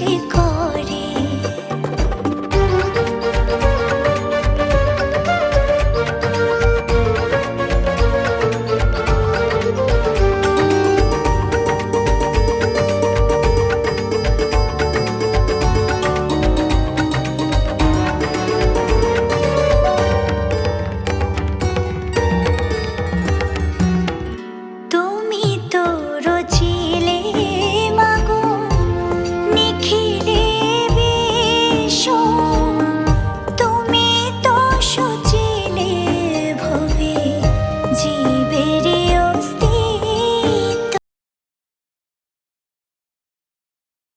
she called.